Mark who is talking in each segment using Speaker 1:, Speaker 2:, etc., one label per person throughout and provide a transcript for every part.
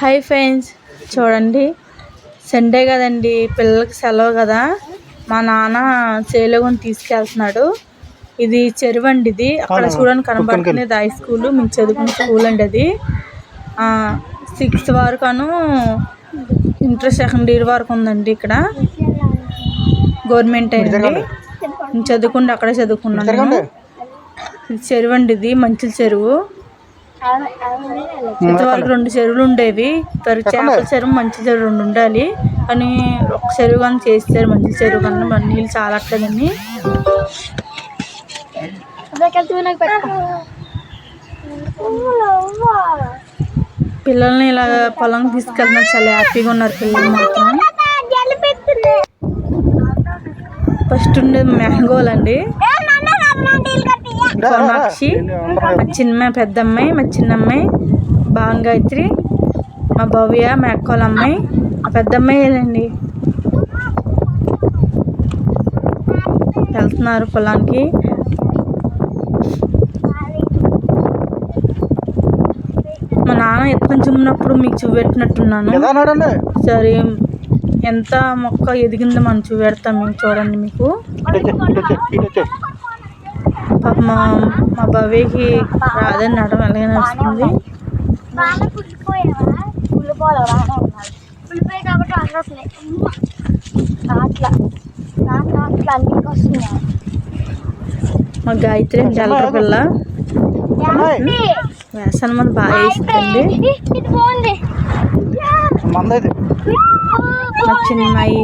Speaker 1: Hi friends. చూడండి. Sunday కదండి. పిల్లలకి సెలవు కదా. మా నాన్న చేలోని తీసుకెళ్తున్నాడు. ఇది చెరువు అండి ఇది. అక్కడ? చూడండి కనబడుతుంది. హై స్కూల్ మేము చదువుకున్న స్కూల్ అండి అది. సిక్స్త్ వరకు అను ఇంటర్ సెకండ్ ఇయర్ వరకు ఉందండి ఇక్కడ. గవర్నమెంట్. నేను చదువుకుంటే అక్కడే చదువుకున్నాను చెరువు అండి ఇది. మంచి చెరువు. ఇంతవరకు రెండు చెరువులు ఉండేవి. తర్వాత చేపల చెరువు మంచి చెరువు రెండు ఉండాలి. కానీ ఒక చెరువు కానీ చేస్తారు. మంచి చెరువు కన్నా మరి నీళ్ళు చాలా అట్లేదని పిల్లల్ని ఇలా పొలం తీసుకెళ్తున్నారు చాలా హ్యాపీగా ఉన్నారు పిల్లలు మాత్రం. ఫస్ట్ ఉండేది మ్యాంగోలు అండి కోనాక్షి మా చిన్నమ్మాయి పెద్ద అమ్మాయి మా చిన్న అమ్మాయి మా భవ్య మా అక్కోళ్ళ అమ్మాయి మా పెద్ద వెళ్తున్నారు పొలానికి. మా నాన్న ఎత్తుకొని చున్నప్పుడు మీకు చూపెట్టినట్టున్నాను సరే ఎంత మొక్క ఎదిగిందో మనం చూపెడతాం మీకు చూడండి మీకు. పాప మా మా భవ్యకి రాదని నడడం ఎలాగైనా వస్తుంది
Speaker 2: కాబట్టి అందట్లే అట్లా నాకు అట్లా అన్నికి వస్తున్నాయి?
Speaker 1: మా గాయత్రి జల్లర పిల్ల. వేసాను మన బాగా వేసిందండి మా చిన్నమ్మాయి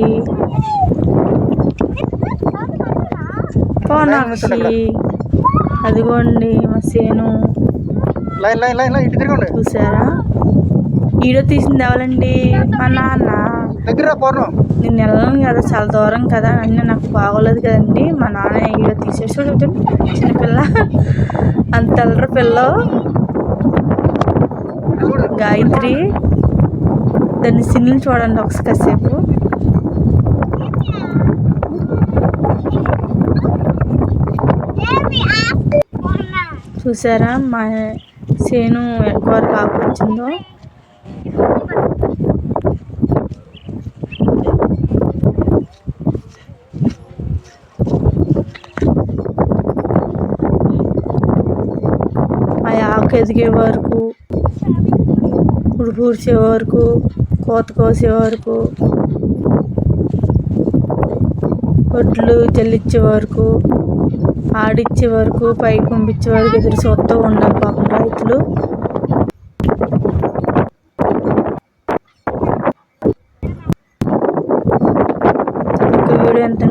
Speaker 1: పోనాక్షి అదిగోండి మా సేను. చూసారా? వీడియో తీసింది ఎవరండి? మా నాన్న.
Speaker 3: దగ్గర
Speaker 1: నేను వెళ్ళను కదా చాలా దూరం కదా అన్నీ నాకు బాగోలేదు కదండి. మా నాన్న వీడియో తీసేసి చూడండి చిన్నపిల్ల అంత తెల్లర పిల్ల. గాయత్రి. దాన్ని సిన్నులు చూడండి ఒకసారి కాసేపు. చూసారా మా సేను ఎక్కువ కాపు వచ్చిందో ఆ ఆకు ఎదిగే వరకు ఉడిపూడ్చే వరకు కోత కోసే వరకు వడ్లు చెల్లించే వరకు ఆడిచ్చే వరకు పైకి పంపించే వరకు ఎదురు చూస్తూ ఉండాలి పాపం రైతులు. వీడియో ఎంత